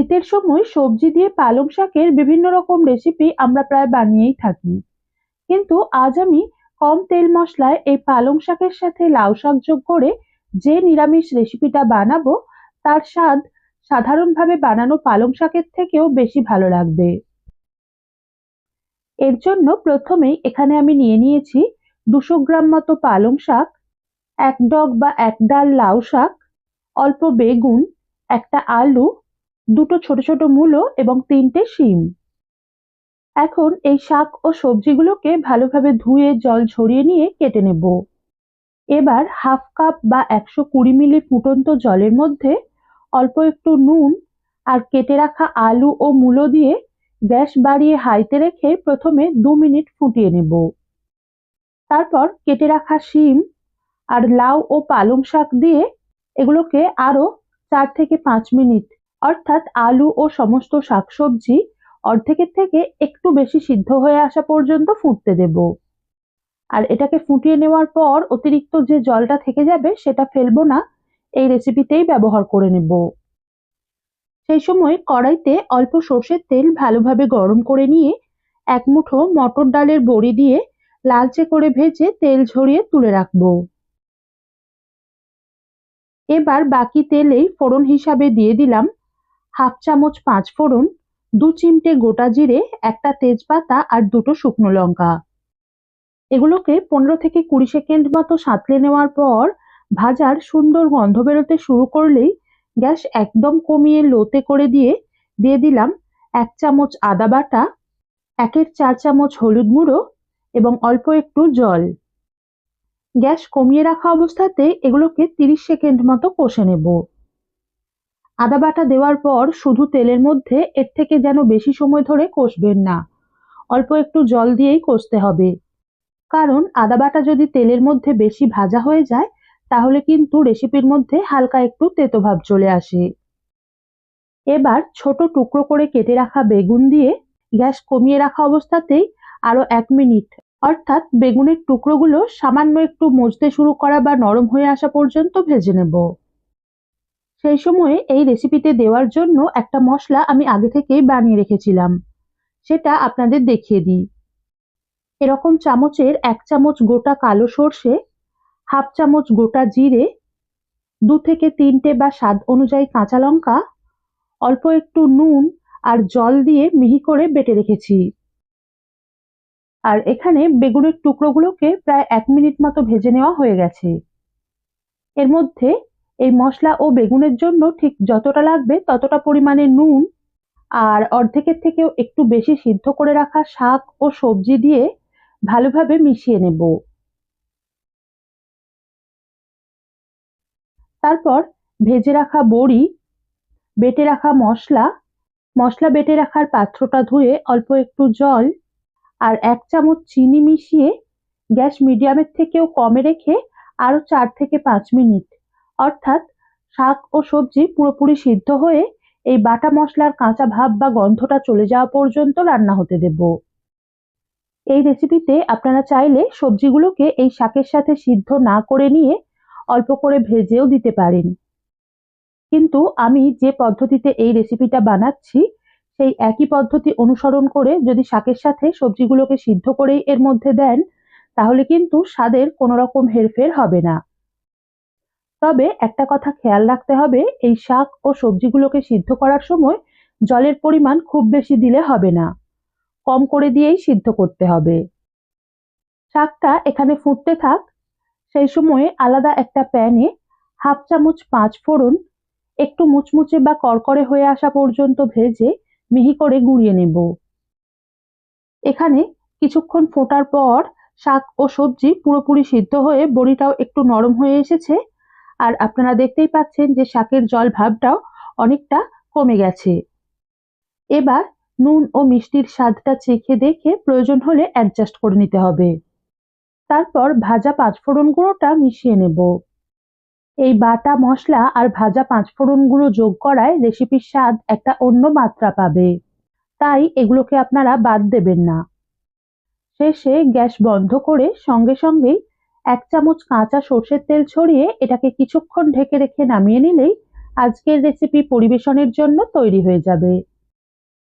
শীতের সময় সবজি দিয়ে পালং শাকের বিভিন্ন রকম রেসিপি আমরা প্রায় বানিয়েই থাকি। কিন্তু আজ আমি কম তেল মশলায় এই পালং শাকের সাথে লাউ শাক যোগ করে যে নিরামিষ রেসিপিটা বানাবো, তার স্বাদ সাধারণভাবে বানানো পালং শাকের থেকেও বেশি ভালো লাগবে। এর জন্য প্রথমেই এখানে আমি নিয়ে নিয়েছি দুশো গ্রাম মতো পালং শাক, এক ডগ বা এক ডাল লাউ শাক, অল্প বেগুন, একটা আলু দুটো ছোট ছোট মূলো এবং তিনটে শিম। এখন এই শাক ও সবজিগুলোকে ভালোভাবে ধুয়ে জল ঝরিয়ে নিয়ে কেটে নেব। এবার হাফ কাপ বা একশো কুড়ি মিলি ফুটন্ত জলের মধ্যে অল্প একটু নুন আর কেটে রাখা আলু ও মূলো দিয়ে গ্যাস বাড়িয়ে হাইতে রেখে প্রথমে দু মিনিট ফুটিয়ে নেব। তারপর কেটে রাখা শিম আর লাউ ও পালং শাক দিয়ে এগুলোকে আরও চার থেকে পাঁচ মিনিট অর্থাৎ আলু ও সমস্ত শাকসবজি অর্ধেকের থেকে একটু বেশি সিদ্ধ হয়ে আসা পর্যন্ত ফুটতে দেব। আর এটাকে ফুটিয়ে নেওয়ার পর অতিরিক্ত যে জলটা থেকে যাবে সেটা ফেলব না, এই রেসিপিতেই ব্যবহার করে নেব। সেই সময় কড়াইতে অল্প সর্ষের তেল ভালোভাবে গরম করে নিয়ে এক মুঠো মটর ডালের বড়ি দিয়ে লালচে করে ভেজে তেল ঝরিয়ে তুলে রাখব। এবার বাকি তেলেই ফোড়ন হিসাবে দিয়ে দিলাম হাফ চামচ পাঁচ ফোড়ন, দু চিমটে গোটা জিরে, একটা তেজপাতা আর দুটো শুকনো লঙ্কা। এগুলোকে পনেরো থেকে কুড়ি সেকেন্ড মতো সাঁতলে নেওয়ার পর ভাজার সুন্দর গন্ধ বেরোতে শুরু করলেই গ্যাস একদম কমিয়ে লোতে করে দিয়ে দিয়ে দিলাম এক চামচ আদা বাটা, একের চার চামচ হলুদ গুঁড়ো এবং অল্প একটু জল। গ্যাস কমিয়ে রাখা অবস্থাতে এগুলোকে তিরিশ সেকেন্ড মতো কষে নেব। আদা বাটা দেওয়ার পর শুধু তেলের মধ্যে এর থেকে যেন বেশি সময় ধরে কষবেন না। অল্প একটু জল দিয়েই কষতে হবে। কারণ আদা বাটা যদি তেলের মধ্যে বেশি ভাজা হয়ে যায়, তাহলে কিন্তু রেসিপির মধ্যে হালকা একটু তেতো ভাব চলে আসে। এবার ছোট টুকরো করে কেটে রাখা বেগুন দিয়ে গ্যাস কমিয়ে রাখা অবস্থাতেই আরও এক মিনিট, অর্থাৎ বেগুনের টুকরোগুলো সামান্য একটু মজতে শুরু করা বা নরম হয়ে আসা পর্যন্ত ভেজে নেব। সেই সময়ে এই রেসিপিতে দেওয়ার জন্য একটা মশলা আমি আগে থেকেই বানিয়ে রেখেছিলাম। সেটা আপনাদের দেখিয়ে দিই। এরকম চামচের এক চামচ গোটা কালো সর্ষে, হাফ চামচ গোটা জিরে, দু থেকে তিনটে বা স্বাদ অনুযায়ী কাঁচা লঙ্কা, অল্প একটু নুন আর জল দিয়ে মিহি করে বেটে রেখেছি। আর এখানে বেগুনের টুকরোগুলোকে প্রায় এক মিনিট মতো ভেজে নেওয়া হয়ে গেছে। এর মধ্যে এই মশলা ও বেগুনের জন্য ঠিক যতটা লাগবে ততটা পরিমাণে নুন আর অর্ধেকের থেকেও একটু বেশি সিদ্ধ করে রাখা শাক ও সবজি দিয়ে ভালোভাবে মিশিয়ে নেব। তারপর ভেজে রাখা বড়ি, বেটে রাখা মশলা মশলা বেটে রাখার পাত্রটা ধুয়ে অল্প একটু জল আর এক চামচ চিনি মিশিয়ে গ্যাস মিডিয়ামের থেকেও কমে রেখে আরও চার থেকে পাঁচ মিনিট অর্থাৎ শাক ও সবজি পুরোপুরি সিদ্ধ হয়ে এই বাটা মশলার কাঁচা ভাব বা গন্ধটা চলে যাওয়া পর্যন্ত রান্না হতে দেব। এই রেসিপিতে আপনারা চাইলে সবজিগুলোকে এই শাকের সাথে সিদ্ধ না করে নিয়ে অল্প করে ভেজেও দিতে পারেন। কিন্তু আমি যে পদ্ধতিতে এই রেসিপিটা বানাচ্ছি, সেই একই পদ্ধতি অনুসরণ করে যদি শাকের সাথে সবজিগুলোকে সিদ্ধ করেই এর মধ্যে দেন, তাহলে কিন্তু স্বাদের কোনো রকম হেরফের হবে না। তবে একটা কথা খেয়াল রাখতে হবে, এই শাক ও সবজিগুলোকে সিদ্ধ করার সময় জলের পরিমাণ খুব বেশি দিলে হবে না। কম করে দিয়েই সিদ্ধ করতে হবে। শাকটা এখানে ফুটতে থাক। সেই সময়ে আলাদা একটা প্যানে হাফ চামচ পাঁচ ফোড়ন, একটু মুচমুচে বা কড়কড়ে হয়ে আসা পর্যন্ত ভেজে মিহি করে গুঁড়িয়ে নেব। এখানে কিছুক্ষণ ফোটার পর শাক ও সবজি পুরোপুরি সিদ্ধ হয়ে বড়িটাও একটু নরম হয়ে এসেছে। আর আপনারা দেখতেই পাচ্ছেন যে শাকের জল ভাবটাও অনেকটা কমে গেছে। এবার নুন ও মিষ্টির স্বাদটা চেখে দেখে প্রয়োজন হলে অ্যাডজাস্ট করে নিতে হবে। তারপর ভাজা পাঁচফোড়ন গুঁড়োটা মিশিয়ে নেব। এই বাটা মশলা আর ভাজা পাঁচফোড়ন গুঁড়ো যোগ করায় রেসিপির স্বাদ একটা অন্য মাত্রা পাবে। তাই এগুলোকে আপনারা বাদ দেবেন না। শেষে গ্যাস বন্ধ করে সঙ্গে সঙ্গেই এক চামচ কাঁচা সর্ষের তেল ছড়িয়ে এটাকে কিছুক্ষণ ঢেকে রেখে নামিয়ে নিলেই আজকের রেসিপি পরিবেশনের জন্য তৈরি হয়ে যাবে।